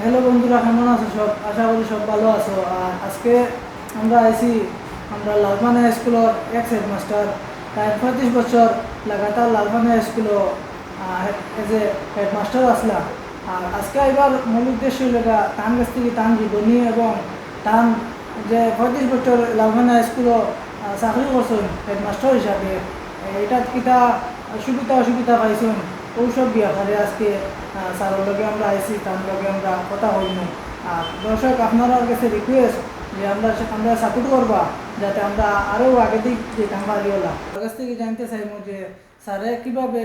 Hello বন্ধুরা, কেমন আছো সব? আশা করি সব ভালো আছো। আর আজকে আমরা আইছি, আমরা লালমানা স্কুলের এক্স হেডমাস্টার, তাই পঁয়ত্রিশ বছর লাগাতার লালমানা স্কুলও এজ এ হেডমাস্টার আসলাম। আর আজকে এবার মূল উদ্দেশ্য লেগা তান কাছ থেকে তান জীবনী এবং তান যে পঁয়ত্রিশ বছর লালমানা স্কুলও চাকরি করছেন হেডমাস্টার হিসাবে এটা কিতা সুবিধা অসুবিধা পাইছেন? ওসব ব্যাপারে আজকে স্যারের লগে আমরা আইসি তার লগে আমরা কথা হইনি আর দর্শক, আপনার কাছে রিকোয়েস্ট যে আমরা আমরা সাপোর্ট করবা, যাতে আমরা আরও আগে দিক যে কামারি হলাম তার কাছ থেকে জানতে চাইব যে স্যারে কীভাবে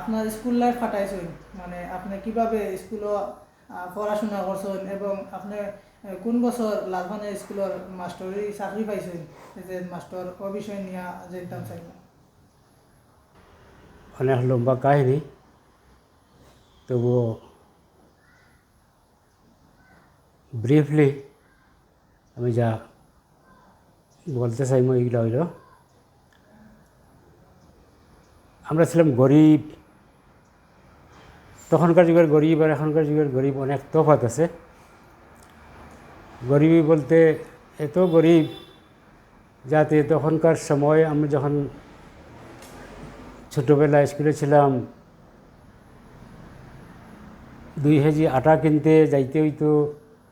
আপনার স্কুল লাইফ কাটাইছেন? মানে আপনি কীভাবে স্কুলও পড়াশোনা করছেন এবং আপনি কোন বছর লালভানে স্কুলের মাস্টরি চাকরি পাইছেন? যে মাস্টার ও বিষয় নিয়ে জানতাম চাইব। অনেক লম্বা কাহিনী। তবুও ব্রিফলি আমি যা বলতে চাই মই এগুলো হইল, আমরা ছিলাম গরিব। তখনকার যুগের গরিব আর এখনকার যুগের গরিব অনেক তফাৎ আছে। গরিবই বলতে এত গরিব যাতে তখনকার সময় আমরা যখন ছোটোবেলায় স্কুলে ছিলাম, দুই কেজি আটা কিনতে যাইতে হইতো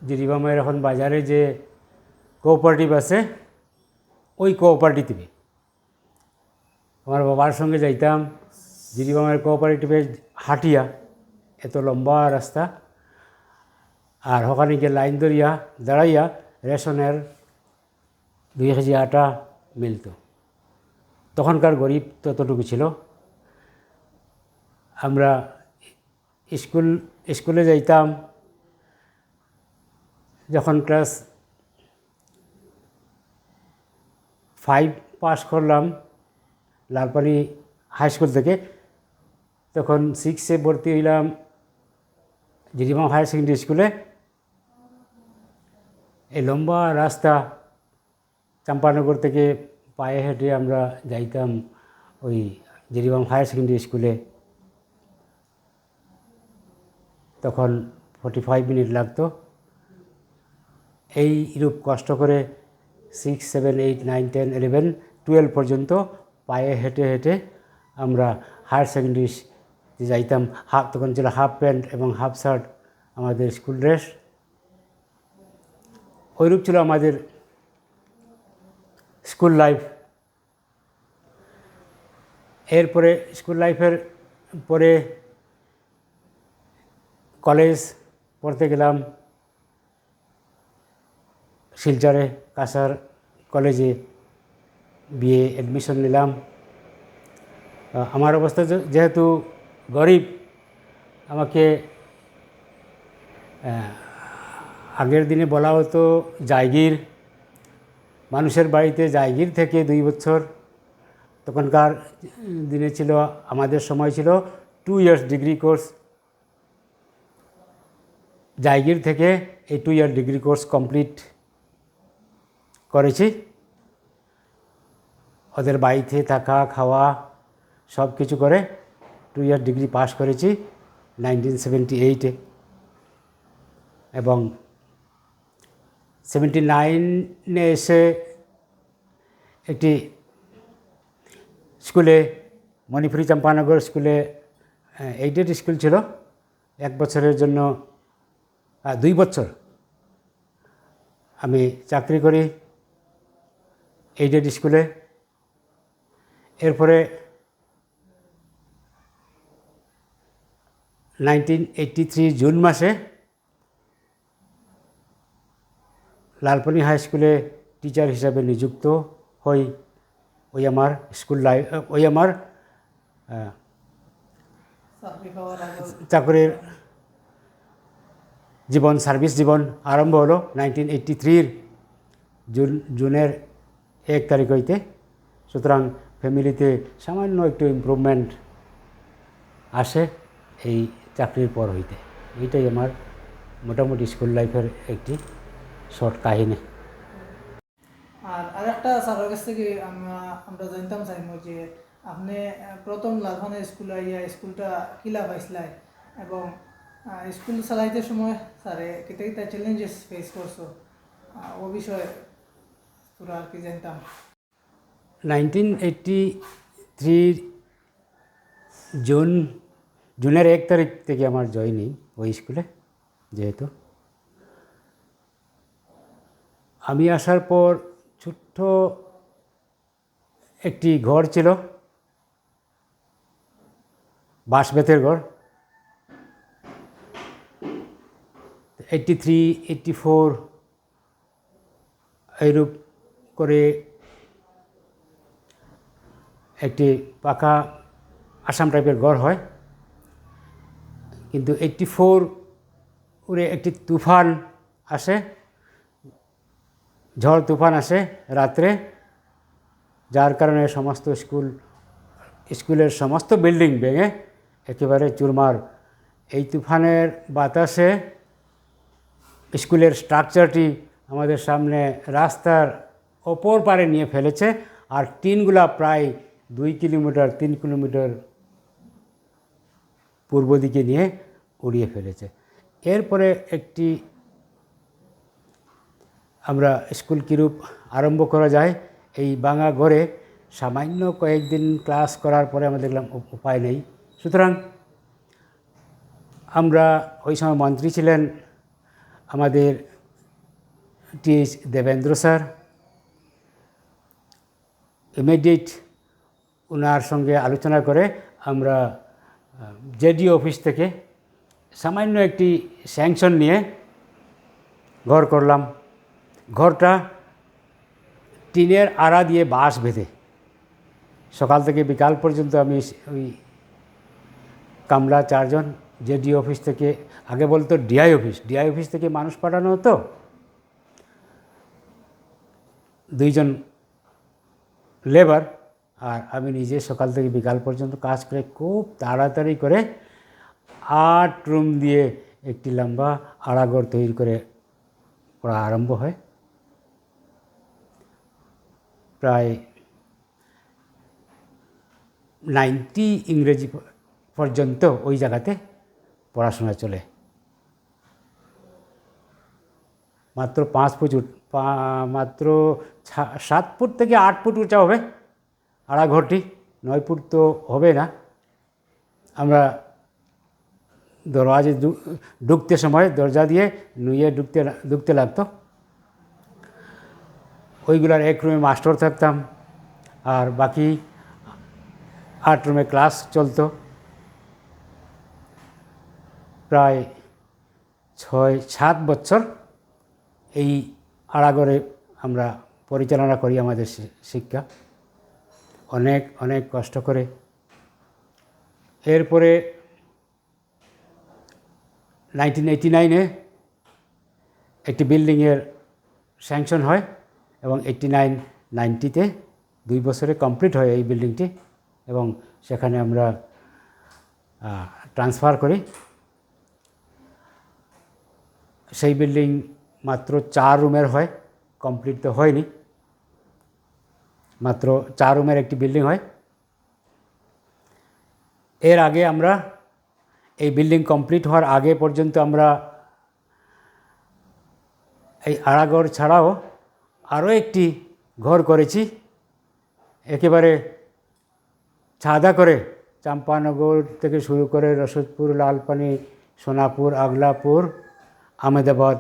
যে জিরিবামের এখন বাজারে যে কোঅপারেটিভ আছে, ওই কোঅপারেটিভে। আমার বাবার সঙ্গে যাইতাম জিরিবামের কোঅপারেটিভে হাটিয়া, এত লম্বা রাস্তা, আর ওখানে গিয়ে লাইন ধরিয়া দাঁড়াইয়া রেশনের দুই কেজি আটা মিলতো। তখনকার গরিব ততটুকু ছিল। আমরা স্কুল, স্কুলে যাইতাম। যখন ক্লাস ফাইভ পাস করলাম, লালপানি হাই স্কুল থেকে, তখন সিক্সে ভর্তি হইলাম জিরিমাম হায়ার সেকেন্ডারি স্কুলে এই লম্বা রাস্তা চাম্পানগর থেকে পায়ে হেঁটে আমরা যাইতাম ওই জিরিবাম হায়ার সেকেন্ডারি স্কুলে তখন ফর্টি ফাইভ মিনিট লাগতো। এই রূপ কষ্ট করে six seven eight nine ten eleven twelve পর্যন্ত পায়ে হেঁটে হেঁটে আমরা হায়ার সেকেন্ডারি যাইতাম। হাফ তখন ছিল হাফ প্যান্ট এবং হাফ শার্ট আমাদের স্কুল ড্রেস ওইরূপ ছিল আমাদের স্কুল লাইফ এরপরে স্কুল লাইফের পরে কলেজ পড়তে গেলাম শিলচরে কাসার কলেজে বিয়ে অ্যাডমিশন নিলাম। আমার অবস্থা যেহেতু গরিব, আমাকে আগের দিনে বলা হতো জায়গির মানুষের বাড়িতে জায়গির থেকে দুই বছর। তখনকার দিনে ছিল, আমাদের সময় ছিল টু ইয়ার্স ডিগ্রি কোর্স জায়গির থেকে এই two year degree course complete করেছি। ওদের বাড়িতে থাকা, খাওয়া সব কিছু করে টু ইয়ার ডিগ্রি পাস করেছি নাইনটিন সেভেন্টি এইটে এবং সেভেন্টি নাইনে এসে একটি স্কুলে মণিপুরি চম্পানগর স্কুলে এইডেড স্কুল ছিল। এক বছরের জন্য দুই বছর আমি চাকরি করি এইডেড স্কুলে। এরপরে নাইনটিন এইট্টি থ্রি জুন মাসে লালপনি হাই স্কুলে টিচার হিসাবে নিযুক্ত হই ওই আমার স্কুল লাইফ ওই আমার চাকরির জীবন, সার্ভিস জীবন আরম্ভ হলো নাইনটিন এইট্টি থ্রির জুন, জুনের এক তারিখ হইতে। সুতরাং ফ্যামিলিতে সামান্য একটু ইমপ্রুভমেন্ট আসে এই চাকরির পর হইতে। এইটাই আমার মোটামুটি স্কুল লাইফের একটি শর্ট কাহিনী। আর আরেকটা স্যারের কাছ থেকে আমরা জানতাম চাইমু যে আপনি প্রথম লালখানা স্কুলে আইয়া স্কুলটা কিলা পাইছিলাই এবং স্কুল চালাইতে সময় স্যারে কিতা কিতা চ্যালেঞ্জেস ফেস করছ? ও বিষয়ে তোরা আর কি জানতাম? নাইনটিন এইটটি থ্রির জুন জুনের এক তারিখ থেকে আমার জয়নিং ওই স্কুলে, যেহেতু। আমি আসার পর ছোট্ট একটি ঘর ছিল। বাঁশ বেতের ঘর। এইটটি থ্রি এইটটি ফোর এইরূপ করে একটি পাকা আসাম টাইপের ঘর হয়। কিন্তু এইটটি ফোর উড়ে একটি তুফান আসে, ঝড় তুফান আসে রাত্রে, যার কারণে সমস্ত স্কুল, স্কুলের সমস্ত বিল্ডিং ভেঙে একেবারে চুরমার। এই তুফানের বাতাসে স্কুলের স্ট্রাকচারটি আমাদের সামনে রাস্তার ওপর পারে নিয়ে ফেলেছে আর টিনগুলা প্রায় দুই কিলোমিটার, তিন কিলোমিটার পূর্ব দিকে নিয়ে উড়িয়ে ফেলেছে। এরপরে একটি আমরা স্কুল কিরূপ আরম্ভ করা যায়, এই বাঙা ঘরে সামান্য কয়েকদিন ক্লাস করার পরে আমরা দেখলাম উপায় নেই। সুতরাং আমরা ওই সময় মন্ত্রী ছিলেন আমাদের T H Debendra sir. Immediate ওনার সঙ্গে আলোচনা করে আমরা জেডি অফিস থেকে সামান্য একটি স্যাংশন নিয়ে ঘর করলাম। ঘরটা টিনের আড়া দিয়ে বাঁশ বেঁধে। সকাল থেকে বিকাল পর্যন্ত আমি ওই কামলা চারজন জেডি অফিস থেকে, আগে বলতো ডিআই অফিস ডিআই অফিস থেকে মানুষ পাঠানো হতো। দুইজন লেবার, আর আমি নিজে সকাল থেকে বিকাল পর্যন্ত কাজ করে খুব তাড়াতাড়ি করে আট রুম দিয়ে একটি লম্বা আড়াঘর তৈরি করে পড়া আরম্ভ হয়। প্রায় নাইনটি ইংরেজি পর্যন্ত ওই জায়গাতে পড়াশোনা চলে। মাত্র পাঁচ ফুট মাত্র সাত ফুট থেকে আট ফুট উঁচা হবে। আড়াঘরটি নয় ফুট তো হবে না। আমরা দরওয়াজে ঢুকতে সময় দরজা দিয়ে নুয়ে ঢুকতে ঢুকতে লাগতো। ওইগুলার এক রুমে মাস্টার থাকতাম। আর বাকি আট রুমে ক্লাস চলতো। প্রায় ছয়, সাত বছর এই আড়াগরে আমরা পরিচালনা করি আমাদের শিক্ষা। অনেক অনেক কষ্ট করে। এরপরে নাইনটিন এইটি নাইনে একটি বিল্ডিংয়ের স্যাংশন হয় এবং এইটটি নাইন নাইনটিতে দুই বছরে কমপ্লিট হয় এই বিল্ডিংটি এবং সেখানে আমরা ট্রান্সফার করি। সেই বিল্ডিং মাত্র চার রুমের হয় কমপ্লিট তো হয়নি। মাত্র চার রুমের একটি বিল্ডিং হয়। এর আগে আমরা এই বিল্ডিং কমপ্লিট হওয়ার আগে পর্যন্ত আমরা এই আড়াঘর ছাড়াও আরও একটি ঘর করেছি। একেবারে ছাদা করে চাম্পানগর থেকে শুরু করে রসদপুর, লালপানি, সোনাপুর, আগলাপুর আহমেদাবাদ,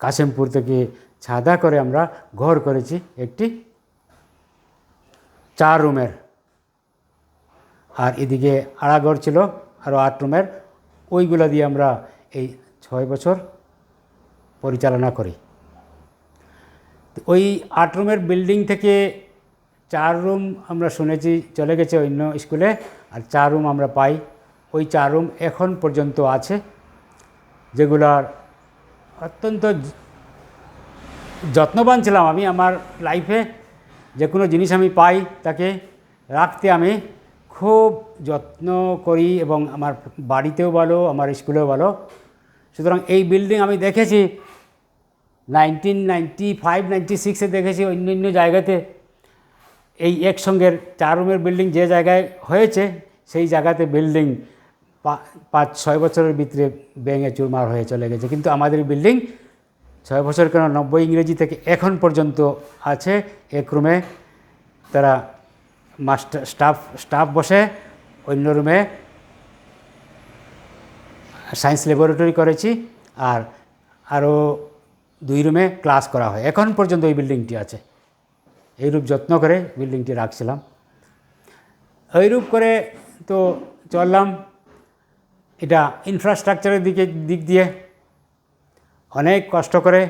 কাশিমপুর থেকে ছাদা করে আমরা ঘর করেছি একটি চার রুমের। আর এদিকে আড়াঘর ছিল আরও আট রুমের। ওইগুলো দিয়ে আমরা এই ছয় বছর পরিচালনা করি। ওই আট রুমের বিল্ডিং থেকে চার রুম আমরা শুনেছি চলে গেছে অন্য স্কুলে, আর চার রুম আমরা পাই। ওই চার রুম এখন পর্যন্ত আছে। যেগুলার অত্যন্ত যত্নবান ছিলাম আমি আমার লাইফে যে কোনো জিনিস আমি পাই, তাকে রাখতে আমি খুব যত্ন করি এবং আমার বাড়িতেও ভালো, আমার স্কুলেও ভালো। সুতরাং এই বিল্ডিং আমি দেখেছি নাইনটিন নাইনটি ফাইভ নাইনটি সিক্সে দেখেছি অন্য অন্য জায়গাতে। এই একসঙ্গের চার রুমের বিল্ডিং যে জায়গায় হয়েছে, সেই জায়গাতে বিল্ডিং পাঁচ, ছয় বছরের ভিতরে ব্যাঙে চুরমার হয়ে চলে গেছে। কিন্তু আমাদের বিল্ডিং ছয় বছর কেন নব্বই ইংরেজি থেকে এখন পর্যন্ত আছে। এক রুমে তারা মাস্টার, স্টাফ স্টাফ বসে, অন্য রুমে সায়েন্স ল্যাবরেটরি করেছি আর আরও দুই রুমে ক্লাস করা হয়। এখন পর্যন্ত এই বিল্ডিংটি আছে। এইরূপ যত্ন করে বিল্ডিংটি রাখছিলাম। এইরূপ করে তো চললাম। এটা ইনফ্রাস্ট্রাকচারের দিকে, দিক দিয়ে অনেক কষ্ট করে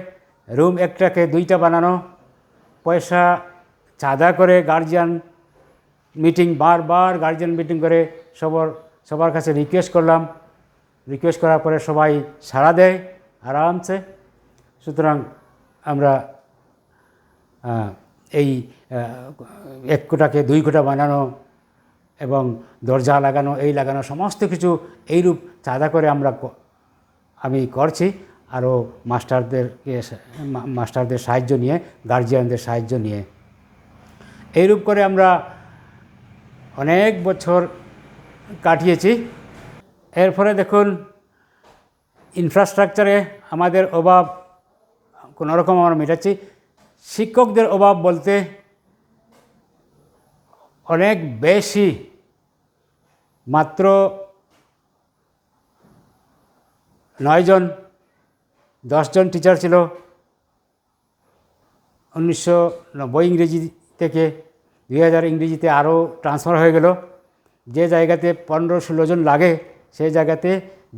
রুম একটাকে দুইটা বানানো, পয়সা চাঁদা করে গার্জিয়ান মিটিং বারবার গার্জিয়ান মিটিং করে সবার সবার কাছে রিকোয়েস্ট করলাম। রিকোয়েস্ট করার পরে সবাই সাড়া দেয় আরামসে। সুতরাং আমরা এই এক কোটাকে দুই কোটা বানানো এবং দরজা লাগানো, এই লাগানো সমস্ত কিছু এইরূপ চাঁদা করে আমরা আমি করছি। আরও মাস্টারদেরকে মাস্টারদের সাহায্য নিয়ে, গার্জিয়ানদের সাহায্য নিয়ে। এইরূপ করে আমরা অনেক বছর কাটিয়েছি। এর ফলে দেখুন ইনফ্রাস্ট্রাকচারে আমাদের অভাব কোনো রকম আমরা মেটাচ্ছি। শিক্ষকদের অভাব বলতে অনেক বেশি, মাত্র নয়জন দশজন টিচার ছিল। উনিশশো নব্বই ইংরেজি থেকে দুই হাজার ইংরেজিতে আরও ট্রান্সফার হয়ে গেল। যে জায়গাতে পনেরো ষোলো জন লাগে, সেই জায়গাতে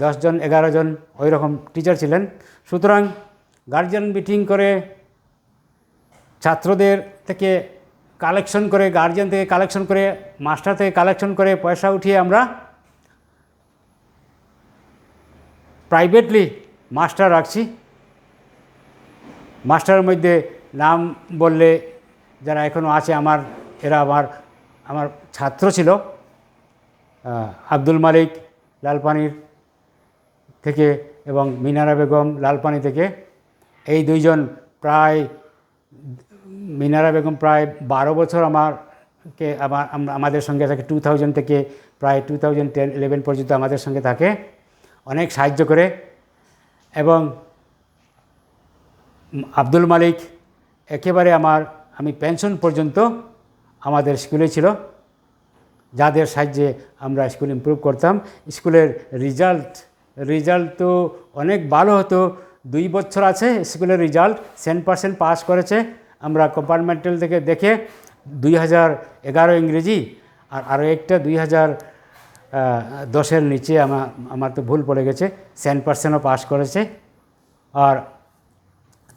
দশজন এগারো জন ওই রকম টিচার ছিলেন। সুতরাং গার্জিয়ান মিটিং করে ছাত্রদের থেকে কালেকশন করে গার্জেন থেকে কালেকশন করে মাস্টার থেকে কালেকশন করে পয়সা উঠিয়ে আমরা প্রাইভেটলি মাস্টার রাখছি। মাস্টারের মধ্যে নাম বললে যারা এখনও আছে আমার, এরা আমার আমার ছাত্র ছিল আব্দুল মালিক লালপানির থেকে এবং মিনারা বেগম লালপানি থেকে। এই দুইজন প্রায় মিনারা বেগম প্রায় বারো বছর আমারকে আমার আমাদের সঙ্গে থাকে টু থাউজেন্ড থেকে প্রায় টু থাউজেন্ড টেন ইলেভেন পর্যন্ত আমাদের সঙ্গে থাকে। অনেক সাহায্য করে। এবং আব্দুল মালিক একেবারে আমার, আমি পেনশন পর্যন্ত আমাদের স্কুলে ছিল। যাদের সাহায্যে আমরা স্কুল ইমপ্রুভ করতাম। স্কুলের রেজাল্ট রেজাল্ট তো অনেক ভালো হতো। দুই বছর আছে স্কুলের রেজাল্ট সেন্ট পার্সেন্ট পাস করেছে। আমরা কম্পার্টমেন্টাল থেকে দেখে দুই হাজার এগারো ইংরেজি আর আরও একটা দুই হাজার দশের নিচে আমার আমার তো ভুল পড়ে গেছে সেন্ট পার্সেন্টও পাস করেছে। আর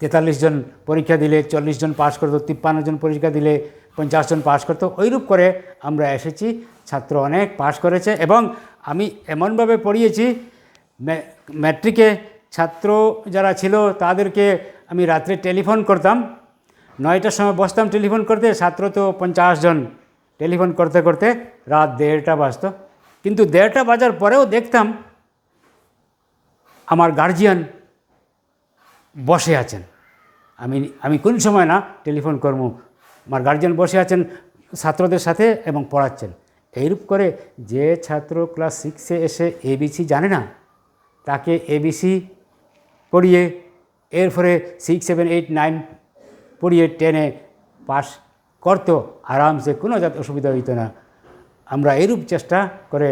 তেতাল্লিশ জন পরীক্ষা দিলে, চল্লিশ জন পাস করতো, তিপ্পান্ন জন পরীক্ষা দিলে, পঞ্চাশ জন পাস করতো, ওইরূপ করে আমরা এসেছি, ছাত্র অনেক পাস করেছে এবং আমি এমনভাবে পড়িয়েছি ম্যাট্রিকে ছাত্র যারা ছিল তাদেরকে আমি রাত্রে টেলিফোন করতাম। নয়টার সময় বসতাম টেলিফোন করতে, ছাত্র তো পঞ্চাশ জন। টেলিফোন করতে করতে রাত দেড়টা বাজতো। কিন্তু দেড়টা বাজার পরেও দেখতাম আমার গার্জিয়ান বসে আছেন। আমি আমি কোন সময় না টেলিফোন করব। আমার গার্জিয়ান বসে আছেন ছাত্রদের সাথে এবং পড়াচ্ছেন। এইরূপ করে যে ছাত্র ক্লাস সিক্সে এসে এবিসি জানে না, তাকে এবিসি পড়িয়ে এর ফলে সিক্স সেভেন এইট নাইন পড়িয়ে টেনে পাস করতো আরামসে কোনো যাতে অসুবিধা হইতো না। আমরা এরূপ চেষ্টা করে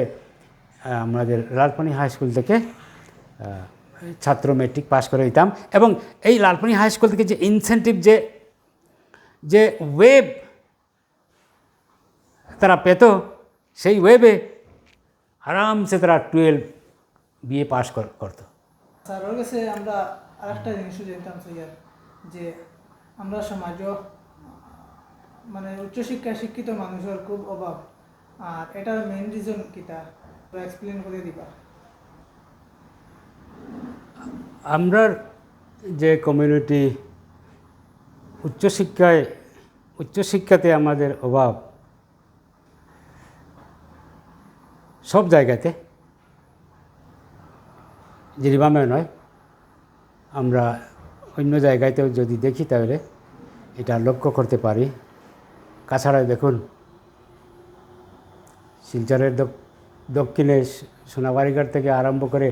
আমাদের লালপানি হাই স্কুল থেকে ছাত্র মেট্রিক পাস করে দিতাম এবং এই লালপানি হাই স্কুল থেকে যে ইনসেন্টিভ যে যে ওয়েব তারা পেত, সেই ওয়েবে আরামসে তারা টুয়েলভ বিএ পাস করতো। স্যারের কাছে আমরা আরেকটা জিনিসও জানতাম, স্যার, যে আমরা সমাজও মানে উচ্চশিক্ষায় শিক্ষিত মানুষের খুব অভাব। আর এটার মেইন রিজন কিতা এক্সপ্লেন করে দিবা। আমরা যে কমিউনিটি উচ্চশিক্ষায়, উচ্চশিক্ষাতে আমাদের অভাব, সব জায়গাতে জিরিবামে নয়, আমরা অন্য জায়গাতেও যদি দেখি তাহলে এটা লক্ষ্য করতে পারি। কাছাড়ায় দেখুন, শিলচরের দক্ষিণে সোনাবাড়িঘাট থেকে আরম্ভ করে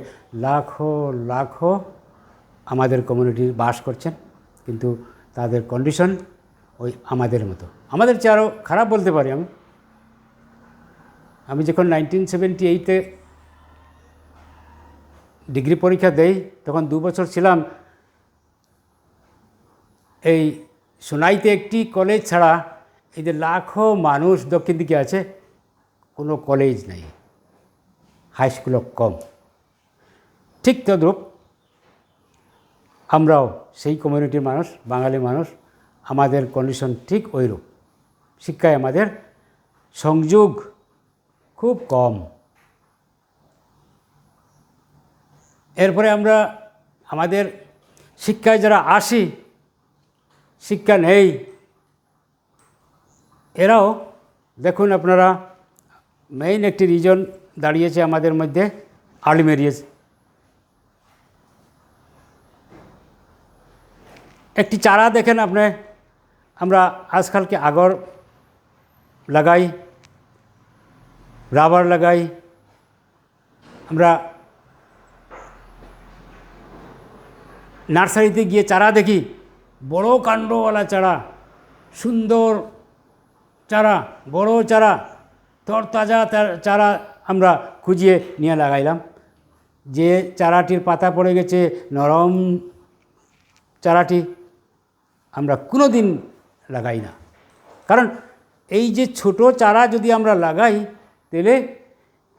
লাখো লাখো আমাদের কমিউনিটি বাস করছেন। কিন্তু তাদের কন্ডিশন ওই আমাদের মতো। আমাদের চেয়ে আরও খারাপ বলতে পারি আমি। আমি যখন নাইনটিন সেভেন্টি এইটে ডিগ্রি পরীক্ষা দেই, তখন দু বছর ছিলাম এই সোনাইতে একটি কলেজ ছাড়া এই যে লাখো মানুষ দক্ষিণ দিকে আছে, কোনো কলেজ নেই। হাই স্কুলও কম ঠিক তদ্রূপ আমরাও সেই কমিউনিটির মানুষ, বাঙালি মানুষ, আমাদের কন্ডিশন ঠিক ওইরূপ শিক্ষায় আমাদের সংযোগ খুব কম। এরপরে আমরা আমাদের শিক্ষায় যারা আসি শিক্ষা নেই। এরাও, দেখুন আপনারা মেইন একটি রিজন দাঁড়িয়েছে আমাদের মধ্যে আর্লি ম্যারিয়েজ একটি চারা দেখেন আপনি, আমরা আজকালকে আগর লাগাই, রাবার লাগাই, আমরা নার্সারিতে গিয়ে চারা দেখি। বড় কাণ্ডওয়ালা চারা, সুন্দর চারা, বড় চারা, তরতাজা তার চারা আমরা খুঁজিয়ে নিয়ে লাগাইলাম। যে চারাটির পাতা পড়ে গেছে, নরম চারাটি আমরা কোনো দিন লাগাই না। কারণ এই যে ছোট চারা যদি আমরা লাগাই, তাহলে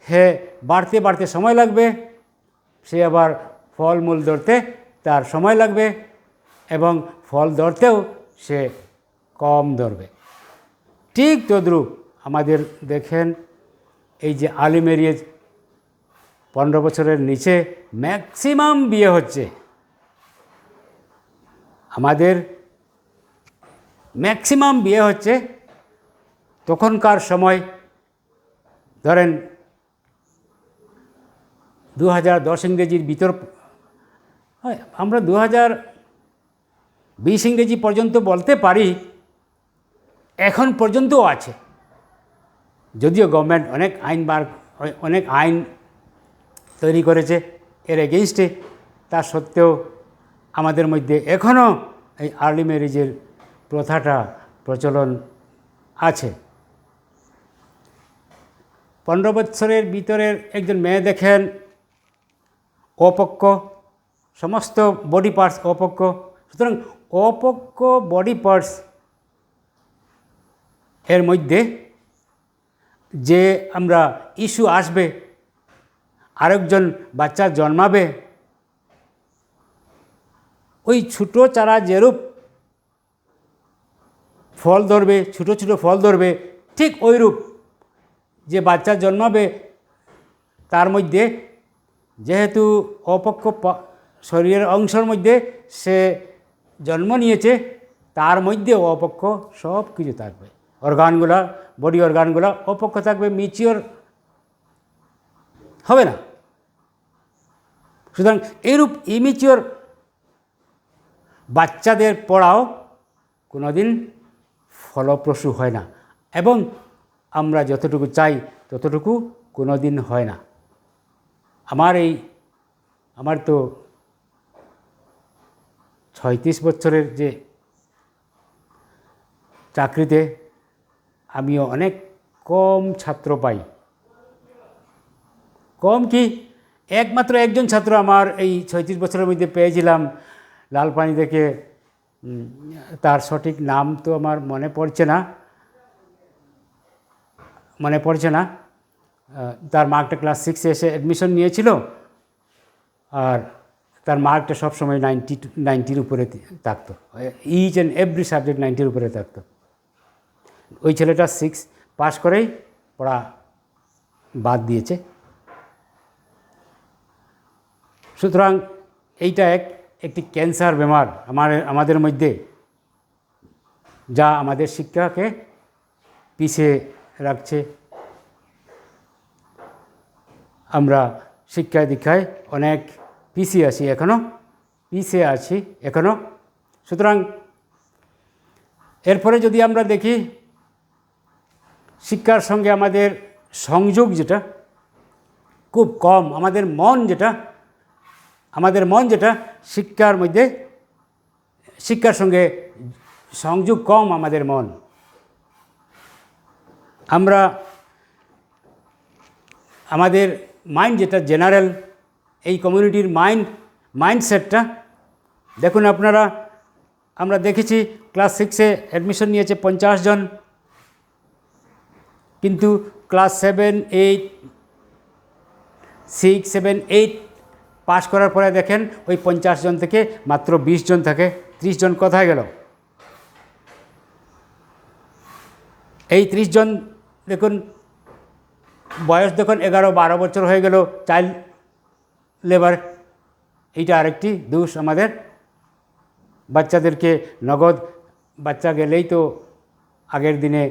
হ্যাঁ বাড়তে বাড়তে সময় লাগবে, সে আবার ফলমূল ধরতে তার সময় লাগবে। এবং ফল ধরতেও সে কম ধরবে। ঠিক তদ্রূপ আমাদের দেখেন, এই যে আলি ম্যারিয়েজ পনেরো বছরের নিচে ম্যাক্সিমাম বিয়ে হচ্ছে। আমাদের ম্যাক্সিমাম বিয়ে হচ্ছে তখনকার সময়, ধরেন দু হাজার দশ ইংরেজির ভিতর আমরা দু হাজার বিশ ইংরেজি পর্যন্ত বলতে পারি, এখন পর্যন্তও আছে। যদিও গভর্নমেন্ট অনেক আইন বার, অনেক আইন তৈরি করেছে, এর এগেইনস্টে তা সত্ত্বেও আমাদের মধ্যে এখনও এই আর্লি ম্যারেজের প্রথাটা প্রচলন আছে। পনেরো বৎসরের ভিতরের একজন মেয়ে দেখেন অপক্ষ সমস্ত বডি পার্টস অপক্ষ সুতরাং অপক্ষ বডি পার্টস এর মধ্যে যে আমরা ইস্যু আসবে, আরেকজন বাচ্চা জন্মাবে, ওই ছোটো চারা যেরূপ ফল ধরবে, ছোটো ছোটো ফল ধরবে, ঠিক ওইরূপ যে বাচ্চা জন্মাবে, তার মধ্যে যেহেতু অপক্ষ শরীরের অংশের মধ্যে সে জন্ম নিয়েছে, তার মধ্যে অপক্ষ সব কিছু থাকবে। অর্গানগুলা, বডি অর্গানগুলা অপক্ষ থাকবে মিচিওর হবে না। সুতরাং এরূপ ইমিচিওর বাচ্চাদের পড়াও কোনোদিন ফলপ্রসূ হয় না এবং আমরা যতটুকু চাই ততটুকু কোনো দিন হয় না। আমার এই, আমার তো ছয়ত্রিশ বছরের যে চাকরিতে আমিও অনেক কম ছাত্র পাই। কম কি? একমাত্র একজন ছাত্র আমার এই ছয়ত্রিশ বছরের মধ্যে পেয়েছিলাম। লালপানি থেকে তার সঠিক নাম তো আমার মনে পড়ছে না। মনে পড়ছে না। তার মার্কটা ক্লাস সিক্সে এসে অ্যাডমিশন নিয়েছিল। আর তার মার্কটা সবসময় নাইনটি নাইনটির উপরে থাকতো। ইচ অ্যান্ড এভরি সাবজেক্ট নাইনটির উপরে থাকতো। ওই ছেলেটা সিক্স পাস করেই পড়া বাদ দিয়েছে। সুতরাং এইটা এক, একটি ক্যান্সার বেমার আমার, আমাদের মধ্যে, যা আমাদের শিক্ষাকে পিছিয়ে রাখছে। আমরা শিক্ষা দীক্ষায় অনেক পিছিয়ে আছি এখনও পিছিয়ে আছি এখনও সুতরাং এরপরে যদি আমরা দেখি, শিক্ষার সঙ্গে আমাদের সংযোগ যেটা, খুব কম, আমাদের মন যেটা, আমাদের মন যেটা, শিক্ষার মধ্যে, শিক্ষার সঙ্গে সংযোগ কম আমাদের মন। আমরা, আমাদের মাইন্ড যেটা জেনারেল এই কমিউনিটির মাইন্ড মাইন্ডসেটটা দেখুন আপনারা, আমরা দেখেছি ক্লাস সিক্সে অ্যাডমিশন নিয়েছে পঞ্চাশ জন। কিন্তু class seven eight six seven eight pass করার পরে দেখেন ওই পঞ্চাশ জন থেকে মাত্র বিশ জন থাকে। ত্রিশ জন কোথায় গেল? এই ত্রিশ জন, দেখুন, বয়স দেখুন এগারো, বারো বছর হয়ে গেল, চাইল্ড লেবার এইটা আরেকটি দোষ আমাদের। বাচ্চাদেরকে নগদ, বাচ্চা গেলেই তো আগের দিনে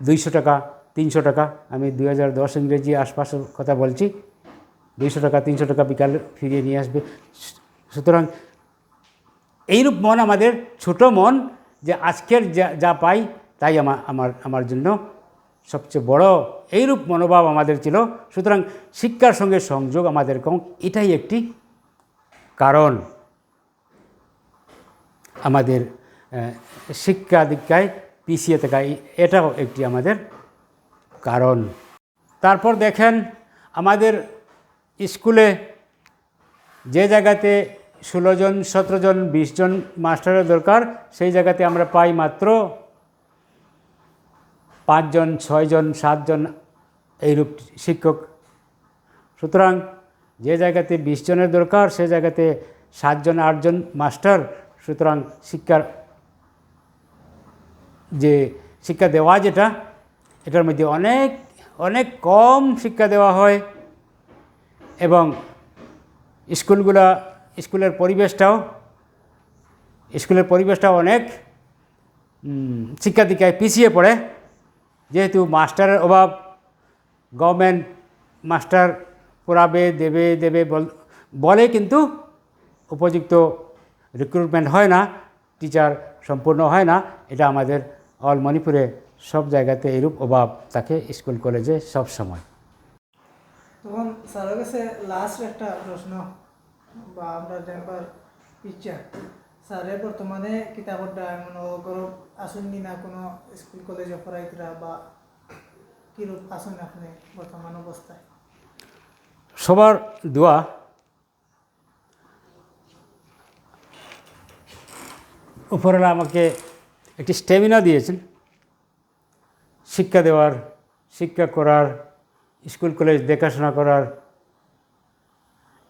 দুইশো টাকা, তিনশো টাকা, আমি দুই হাজার দশ ইংরেজি আশপাশের কথা বলছি, দুইশো টাকা, তিনশো টাকা বিকাল ফিরিয়ে নিয়ে আসবে। সুতরাং এইরূপ মন আমাদের, ছোট মন যে আজকের যা যা পাই, তাই আমার আমার আমার জন্য সবচেয়ে বড় এইরূপ মনোভাব আমাদের ছিল। সুতরাং শিক্ষার সঙ্গে সংযোগ আমাদের কম, এটাই একটি কারণ। আমাদের শিক্ষা দীক্ষায় পিছিয়ে থাকা এটাও একটি আমাদের কারণ। তারপর দেখেন, আমাদের স্কুলে যে জায়গাতে ষোলো জন, সতেরো জন, বিশ জন মাস্টারের দরকার, সেই জায়গাতে আমরা পাই মাত্র পাঁচজন, ছয়জন, সাতজন এইরূপ শিক্ষক। সুতরাং যে জায়গাতে বিশ জনের দরকার, সে জায়গাতে সাতজন, আটজন মাস্টার। সুতরাং শিক্ষার যে শিক্ষা দেওয়া যেটা, এটার মধ্যে অনেক অনেক কম শিক্ষা দেওয়া হয় এবং স্কুলগুলা, স্কুলের পরিবেশটাও স্কুলের পরিবেশটাও অনেক শিক্ষা দীক্ষায় পিছিয়ে পড়ে। যেহেতু মাস্টারের অভাব, গভর্নমেন্ট মাস্টার পড়াবে, দেবে দেবে বল- কিন্তু উপযুক্ত রিক্রুটমেন্ট হয় না টিচার সম্পূর্ণ হয় না। এটা আমাদের অল মণিপুরে সব জায়গাতে এরূপ অভাব থাকে স্কুল, কলেজে সব সময়। তখন স্যারের কাছে লাস্ট একটা প্রশ্ন বা আমরা জানবার ইচ্ছা। স্যারে বর্তমানে কিতাবটা এমন গরব আসুন না কোনো স্কুল, কলেজে পড়াইতরা বা কিরূপ আসুন আপনি বর্তমান অবস্থায়? সবার দোয়া। উপরওয়ালা আমাকে একটি স্টেমিনা দিয়েছেন। শিক্ষা দেওয়ার, শিক্ষা করার, স্কুল, কলেজ দেখাশোনা করার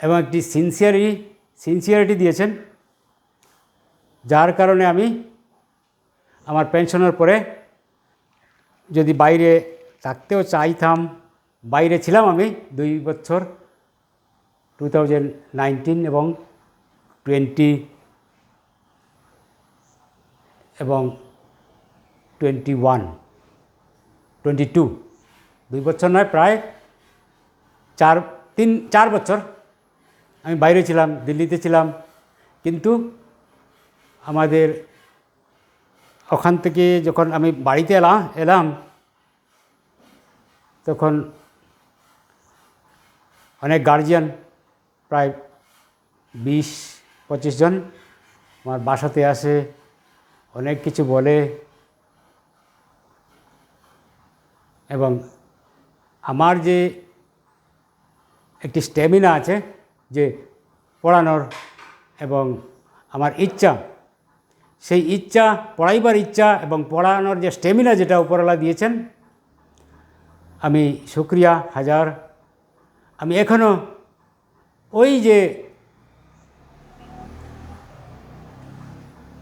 এবং একটি সিনসিয়ারি সিনসিয়ারিটি দিয়েছেন। যার কারণে আমি আমার পেনশনের পরে যদি বাইরে থাকতেও চাইতাম, বাইরে ছিলাম আমি দুই বছর টু থাউজেন্ড নাইনটিন এবং টোয়েন্টি এবং টোয়েন্টি ওয়ান টোয়েন্টি টু দুই বছর নয়, প্রায় চার, তিন, চার বছর আমি বাইরে ছিলাম, দিল্লিতে ছিলাম। কিন্তু আমাদের ওখান থেকে যখন আমি বাড়িতে এলাম এলাম, তখন অনেক গার্জিয়ান প্রায় বিশ, পঁচিশ জন আমার বাসাতে আসে, অনেক কিছু বলে এবং আমার যে একটি স্ট্যামিনা আছে যে পড়ানোর এবং আমার ইচ্ছা সেই ইচ্ছা, পড়াইবার ইচ্ছা এবং পড়ানোর যে স্টেমিনা যেটা উপরওয়ালা দিয়েছেন, আমি শুক্রিয়া হাজার। আমি এখনও ওই যে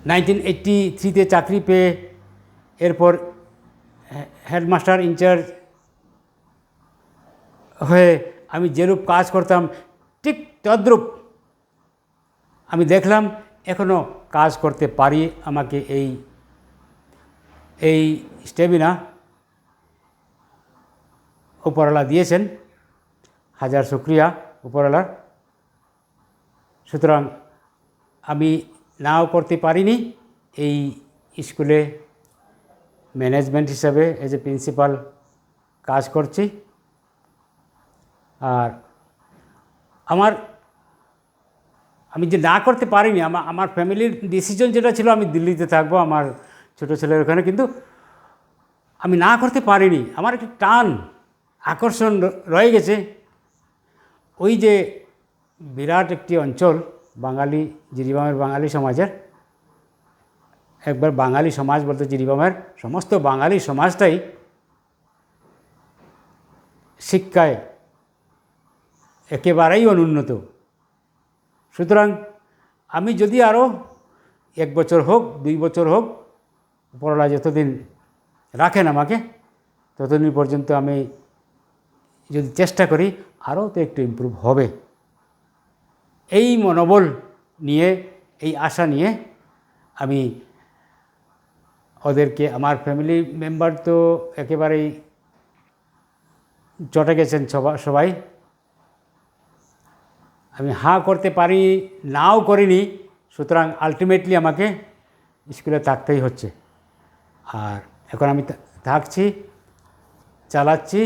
নাইনটিন এইট্টি থ্রিতে চাকরি পেয়ে এরপর হেডমাস্টার ইনচার্জ হয়ে আমি যেরূপ কাজ করতাম, ঠিক তদ্রূপ আমি দেখলাম এখনও কাজ করতে পারি আমাকে এই এই স্টেমিনা উপরওয়ালা দিয়েছেন। হাজার শুক্রিয়া উপরওয়ালার। সুতরাং আমি নাও করতে পারিনি এই স্কুলে ম্যানেজমেন্ট হিসাবে এজ এ প্রিন্সিপাল কাজ করছি। আর আমার আমি যে না করতে পারিনি আমার আমার ফ্যামিলির ডিসিশন যেটা ছিল, আমি দিল্লিতে থাকব, আমার ছোটো ছেলের ওখানে। কিন্তু আমি না করতে পারিনি। আমার একটি টান, আকর্ষণ রয়ে গেছে। ওই যে বিরাট একটি অঞ্চল, বাঙালি, জিরিবামের বাঙালি সমাজের, একবার বাঙালি সমাজ বলতে জিরিবামের সমস্ত বাঙালি সমাজটাই শিক্ষায় একেবারেই অনুন্নত। সুতরাং আমি যদি আরও এক বছর হোক, দুই বছর হোক, উপরওয়ালা যতদিন রাখেন আমাকে, ততদিন পর্যন্ত আমি যদি চেষ্টা করি আরও তো একটু ইমপ্রুভ হবে। এই মনোবল নিয়ে, এই আশা নিয়ে আমি ওদেরকে, আমার ফ্যামিলি মেম্বার তো একেবারেই চটে গেছেন সবা- সবাই। আমি হাঁ করতে পারি, নাও করিনি, সুতরাং আলটিমেটলি আমাকে স্কুলে থাকতেই হচ্ছে। আর এখন আমি থাকছি, চালাচ্ছি,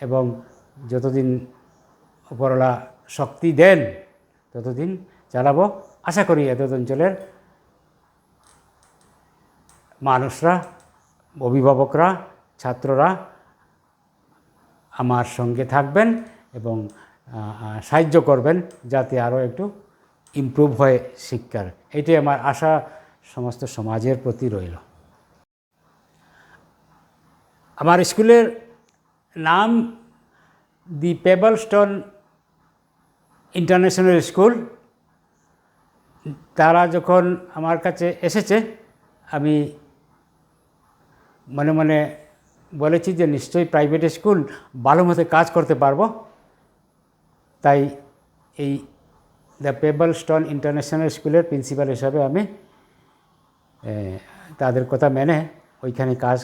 এবং যতদিন উপরওয়ালা শক্তি দেন, ততদিন চালাবো। আশা করি এত অঞ্চলের মানুষরা, অভিভাবকরা, ছাত্ররা আমার সঙ্গে থাকবেন এবং সাহায্য করবেন যাতে আরও একটু ইমপ্রুভ হয় শিক্ষার। এটাই আমার আশা, সমস্ত সমাজের প্রতি রইল। আমার স্কুলের নাম দি পেবলস্টোন ইন্টারন্যাশনাল স্কুল। তারা যখন আমার কাছে এসেছে, আমি মনে মনে বলেছি যে নিশ্চয়ই প্রাইভেট স্কুল ভালো মতো কাজ করতে পারব। তাই এই দ্য পেবল স্টোন ইন্টারন্যাশনাল স্কুলের প্রিন্সিপাল হিসাবে আমি তাদের কথা মেনে ওইখানে কাজ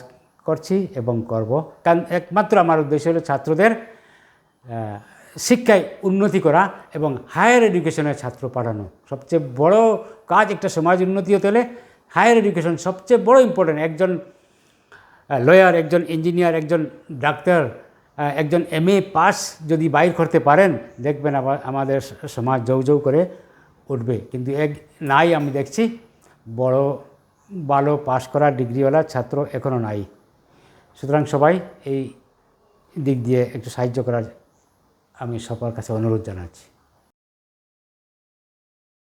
করছি এবং করব। কারণ একমাত্র আমার উদ্দেশ্য হলো ছাত্রদের শিক্ষায় উন্নতি করা এবং হায়ার এডুকেশনের ছাত্র পাঠানো। সবচেয়ে বড় কাজ একটা সমাজ উন্নতি হতে হলে হায়ার এডুকেশন সবচেয়ে বড় ইম্পর্টেন্ট একজন লয়ার একজন ইঞ্জিনিয়ার একজন ডাক্তার একজন এম এ পাস যদি বাইর করতে পারেন, দেখবেন আমাদের সমাজ জৌ জৌ করে উঠবে। কিন্তু এক নাই আমি দেখছি, বড় ভালো পাস করা ডিগ্রিওয়ালা ছাত্র এখনও নাই। সুতরাং সবাই এই দিক দিয়ে একটু সাহায্য করার আমি সবার কাছে অনুরোধ জানাচ্ছি।